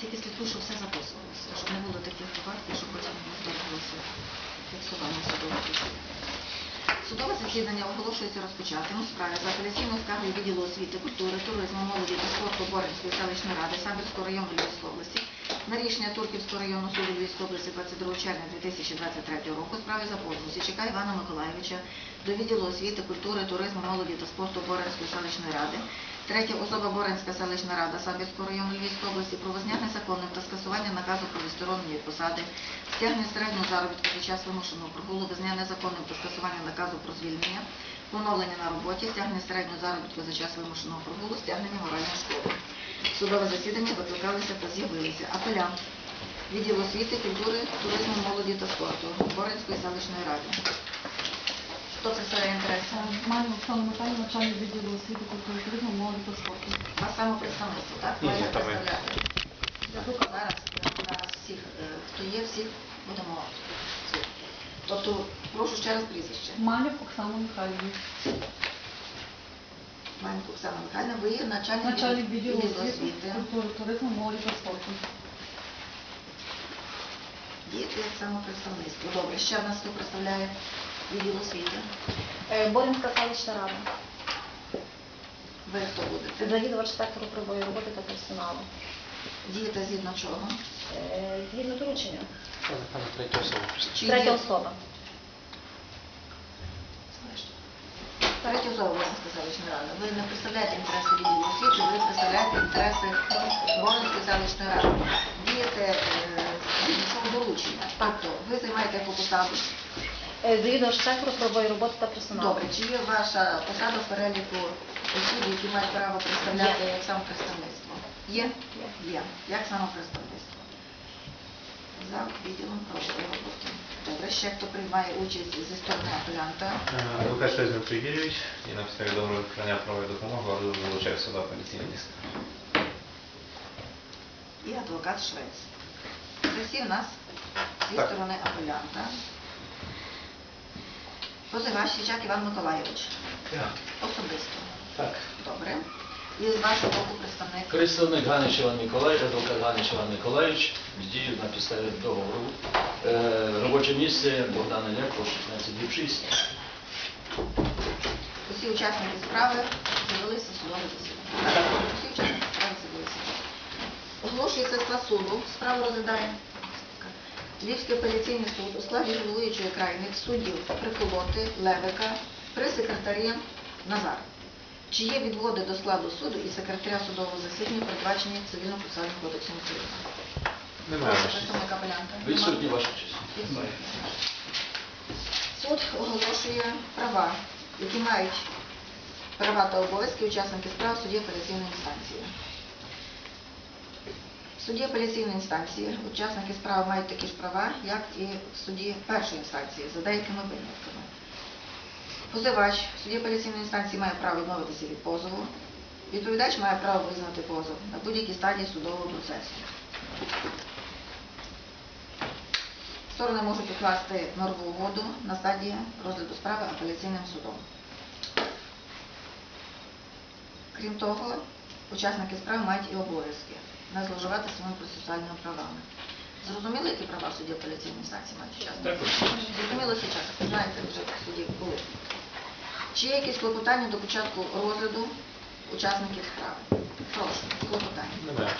Тільки слідкуй, щоб все записувалося, щоб не було таких випадків, щоб потім не здавалося фіксування судового засідання. Судове засідання оголошується розпочатим у справі за апеляційною скаргою відділу освіти, культури, туризму, молоді та спорту Боринської селищної ради Самбірського району Львівської області на рішення Турківського районного суду Львівської області 22 червня 2023 року у справі за позову Січака Івана Миколайовича до відділу освіти, культури, туризму, молоді та спорту Боринської селищної ради Третя особа Боринська селищна рада Самбірського району Львівської області. Про визнання незаконним та скасування наказу про відсторонення від посади, стягнення середнього заробітку за час вимушеного прогулу, визнання незаконним та скасування наказу про звільнення, поновлення на роботі, стягнення середнього заробітку за час вимушеного прогулу, стягнення моральної шкоди. Судове засідання викликалися та з'явилися апелянт, відділ освіти, культури, туризму, молоді та спорту Боринської селищної ради. Хто представляє інтереси? Маю Оксану Михайлівну, начальник відділу освіти, культури, туризму, молоді та спорту. А саме представництво, так? Ні, Маєте ні, там ми- представляти. Зараз, зараз всіх, е, хто є, всіх будемо слухати. Тобто, прошу ще раз прізвище. Малюк Оксана Михайлівна, Манько Оксана Михайлівна, ви є начальник, начальник відділу освіти, культури, туризму, молоді та спорту. Діти як самопредставництво. Добре, ще в нас хто представляє відділ освіти. Е, Боринська селищна рада. Ви хто будете? Завідувач сектору правової роботи та персоналу. Дієте згідно чого? Е, Згідно доручення. Третя особа. Чи є- особа. Третя особа Боринської селищної ради. Ви не представляєте інтереси відділу освіти, ви представляєте інтереси Боринської селищної ради. Дієте е, згідно доручення. Тобто, ви займаєте яку посаду? Е, Завідувач сектору правової роботи та персоналу. Добре, чи є ваша посада в переліку осіб, які мають право представляти як самопредставництво? Є? Є. Є. Як самопредставництво? За відділом правової роботи. Добре, ще хто приймає участь зі сторони апелянта? Е, Адвокат Шлезнер Пригірєвич і на підставі договору виконання правової допомоги вилучає суда апеляційний лист. і адвокат Швець. Це всі в нас зі Так. сторони апелянта. Позивач Січак Іван Миколайович. Особисто. Так. Добре. І з вашого боку представник. Представник Ганич Іван Миколаївич, адвокат Ганич Іван Миколаївич, здіють на підставі договору. Е, робоче місце Богдана Ляко, 16 діб 6. Усі учасники справи з'явилися в судове засідання. Усі учасники справи з'явилися. Оголошується склад суду. Справу розглядає Львівський апеляційний суд у складі головуючої крайних суддів Приколоти, Левика, при секретарі Назар. Чи є відводи до складу суду і секретаря судового засідання, передбачені цивільно-процесуальним кодексом України? Немає Прошу представника апелянта. Відсутні ваша честь. Відсутні. Суд оголошує права, які мають права та обов'язки учасники справ в суді апеляційної інстанції. В суді апеляційної інстанції учасники справи мають такі ж права, як і в суді першої інстанції, за деякими винятками. Позивач в суді апеляційної інстанції має право відмовитися від позову. Відповідач має право визнати позов на будь-якій стадії судового процесу. Сторони можуть укласти мирову угоду на стадії розгляду справи апеляційним судом. Крім того, учасники справи мають і обов'язки не зловживати своїми процесуальними правами. Зрозуміли, які права в суді апеляційної інстанції мають учасники? Також. Зрозуміло зараз, знаєте вже в суді були. Чи є якісь клопотання до початку розгляду учасників справи? Прошу, клопотання. Немає.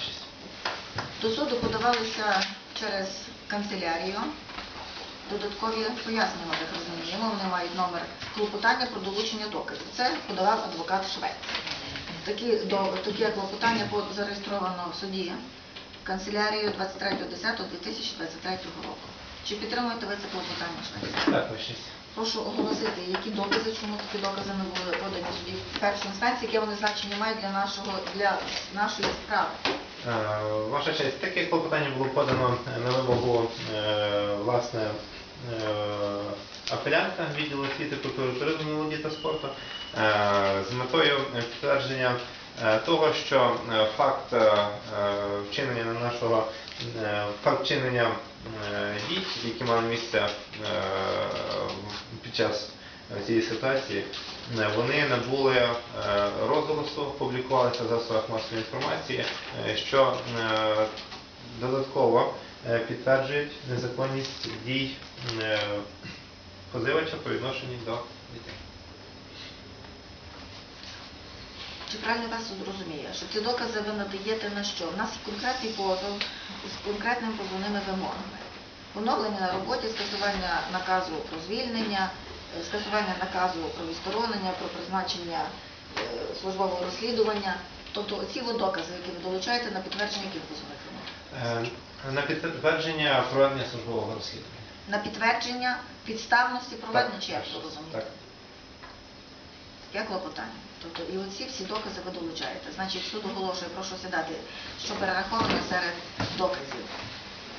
До суду подавалися через канцелярію додаткові пояснення, так розуміємо. Вони мають номер клопотання про долучення доказів. Це подавав адвокат Швець. Такі, до, таке клопотання по- зареєстровано в суді канцелярією 23.10.2023 року. Чи підтримуєте ви це клопотання Швець? Так. Прошу оголосити, які докази, чому такі докази не були подані в суді першої інстанції, яке вони значення мають для нашого для нашої справи. Е, Ваша честь, таке клопотання було подано на вимогу е, власне е, апелянта відділу освіти, культури, туризму, молоді та спорту е, з метою підтвердження е, того, що е, факт е, вчинення на нашого е, факт вчинення е, дій, які мали місце е, під час цієї ситуації, е, вони набули е, розголосу, публікувалися в засобах масової інформації, е, що е, додатково е, підтверджують незаконність дій е, позивача по відношенню до дітей. Чи правильно я вас зрозумію, що ці докази ви надаєте на що? У нас є конкретний позов з конкретними позовними вимогами. Поновлення на роботі, скасування наказу про звільнення, е, скасування наказу про відсторонення, про призначення е, службового розслідування. Тобто оці докази, які ви долучаєте на підтвердження яких позовних вимог? Е, На підтвердження проведення службового розслідування. На підтвердження підставності проведення, чи як це розумієте? Так. Є клопотання. Тобто і оці всі докази ви долучаєте. Значить, суд оголошує, прошу сідати, що перераховано серед доказів.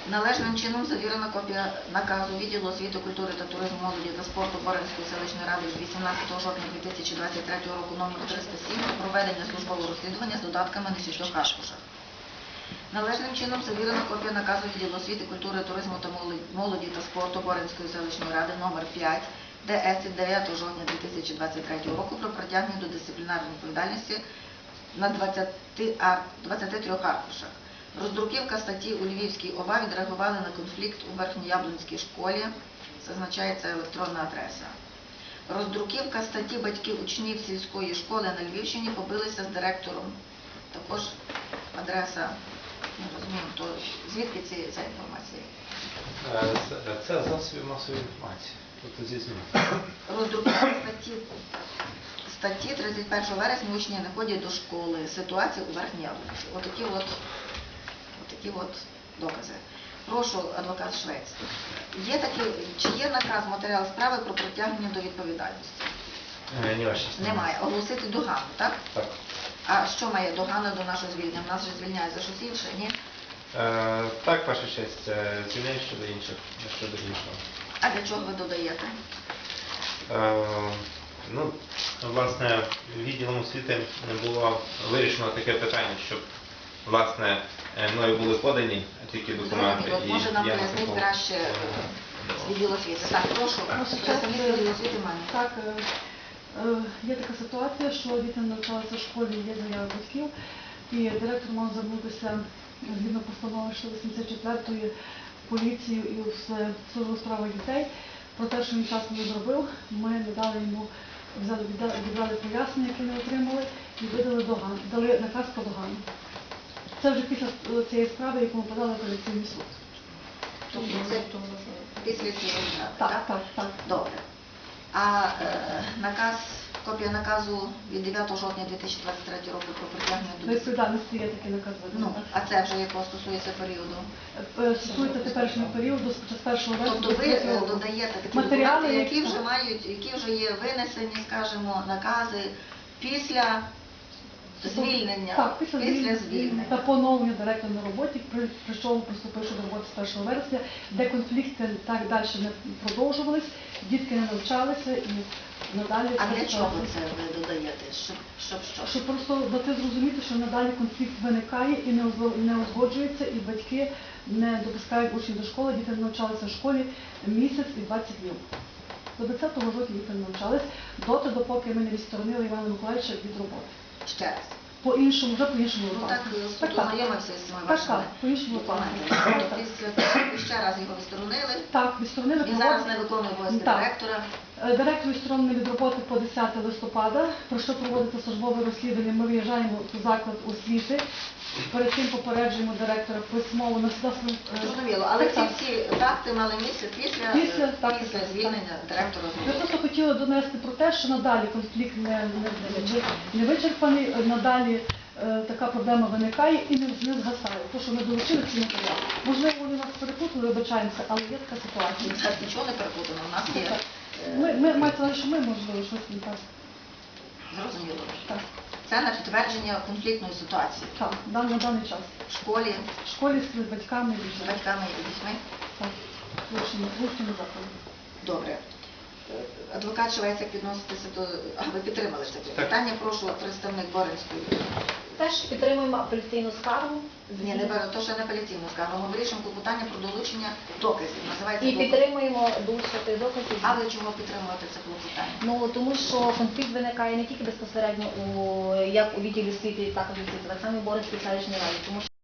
Належним чином завірена копія наказу відділу освіти, культури та туризму, молоді та спорту Боринської селищної ради від 18 жовтня 2023 року номер 307 про проведення службового розслідування з додатками на шістьох аркушах. Належним чином завірена копія наказу відділу освіти, культури, туризму та молоді та спорту Боринської селищної ради номер 5 ДС від 9 жовтня 2023 року про притягнення до дисциплінарної відповідальності на 20 ар- 23 аркушах. Роздруківка статті у Львівській ОВА відреагували на конфлікт у Верхньояблунській школі, зазначається електронна адреса. Роздруківка статті батьки учнів сільської школи на Львівщині побилися з директором. Також адреса, не розумію, то звідки ця інформація? Е, Це, це засоби масової інформації. Тобто зі ЗМІ. Статті, статті 31 вересня учні не ходять до школи. Ситуація у Верхній Яблунці. Отакі от, отакі от докази. Прошу, адвокат Швець. Є такі, чи є наказ матеріал справи про притягнення до відповідальності? Е, Ні, честь, Немає. Оголосити догану, так? Так. А що має догана до нашого звільнення? Нас же звільняють за щось інше, ні? Е, Так, ваша честь, е, звільняють щодо інших, щодо іншого. А для чого ви додаєте? Е, Ну, власне, відділом освіти не було вирішено таке питання, щоб власне е, мною були подані такі документи. Зрозуміло. і Може нам я пояснити написав, краще е, з відділу освіти. Так, прошу. Прошу, Представник це- відділу освіти має. Так, е, е, є така ситуація, що діти навчалися в школі, є заява батьків, і директор мав звернутися згідно постанови 84-ї поліцію і в службу справи дітей про те, що він часно не зробив. Ми не дали йому, взяли, відда- віддали пояснення, які не отримали, і видали доган, дали наказ про догану. Це вже після цієї справи, яку ми подали в апеляційний суд. Тобто це після цієї дати, Так, так, так. Добре. А е, наказ, копія наказу від 9 жовтня 2023 року про притягнення до відповідальності є такий наказ Ну, а це вже якого стосується періоду? Е, Стосується теперішнього періоду з з 1 вересня. Тобто ви е, додаєте такі Матеріали, документи, які які- вже мають, які вже є винесені, скажімо, накази після звільнення. Так, після, звільнення звільнення. та поновлення директора на роботі, при, прийшов, приступивши до роботи з 1 вересня, де конфлікти так далі не продовжувались, дітки не навчалися і надалі А для чого це ви додаєте? Щоб, щоб що? Щоб просто дати зрозуміти, що надалі конфлікт виникає і не узго- не узгоджується, і батьки не допускають учнів до школи, діти не навчалися в школі місяць і 20 днів. До 20 жовтня діти не навчались, доти, допоки ми не відсторонили Івана Миколаївича від роботи. Ще раз. По-іншому, вже по-іншому Ну випадку. так, суд ознайомився з Так, вашими так, по-іншому випадку. Після того ще раз його відсторонили. Так, відсторонили Він зараз не виконує обов'язки Так. директора. Е, Директор відсторонений від роботи по 10 листопада, про що проводиться службове розслідування. Ми виїжджаємо у заклад освіти. Перед цим попереджуємо директора письмово на свій Зрозуміло, але ці всі факти мали місце після, Після, е, так, після так, звільнення директора роботи. просто хотіли донести про те, що надалі конфлікт не, не, не, не вичерпаний, е, надалі е, така проблема виникає і не, не згасає. То, що ми долучили ці матеріали. Можливо, вони нас перепутали, вибачаємося, але є така ситуація. Нічого не перепутано, у нас є Ми, ми мається на що ми можливо щось не так. зрозуміло. Так, Це на підтвердження конфліктної ситуації так, дан- на даний час. в школі В школі з батьками і з дітьми. батьками і дітьми. Так, вивчені, вивчені заклади. Добре. Е, Адвокат Швець, як відноситися до... А, ви підтримали це питання. Прошу представник Боринської. Теж підтримуємо апеляційну скаргу. Ні, не беру, то, що не апеляційну скаргу. Ми вирішуємо клопотання про долучення доказів. Називається І докази. підтримуємо долучити доказів. А чому чого підтримуєте це клопотання? Ну тому що конфлікт виникає не тільки безпосередньо у як у відділі освіти, так і у освіти, так само і Боринській селищній раді, тому що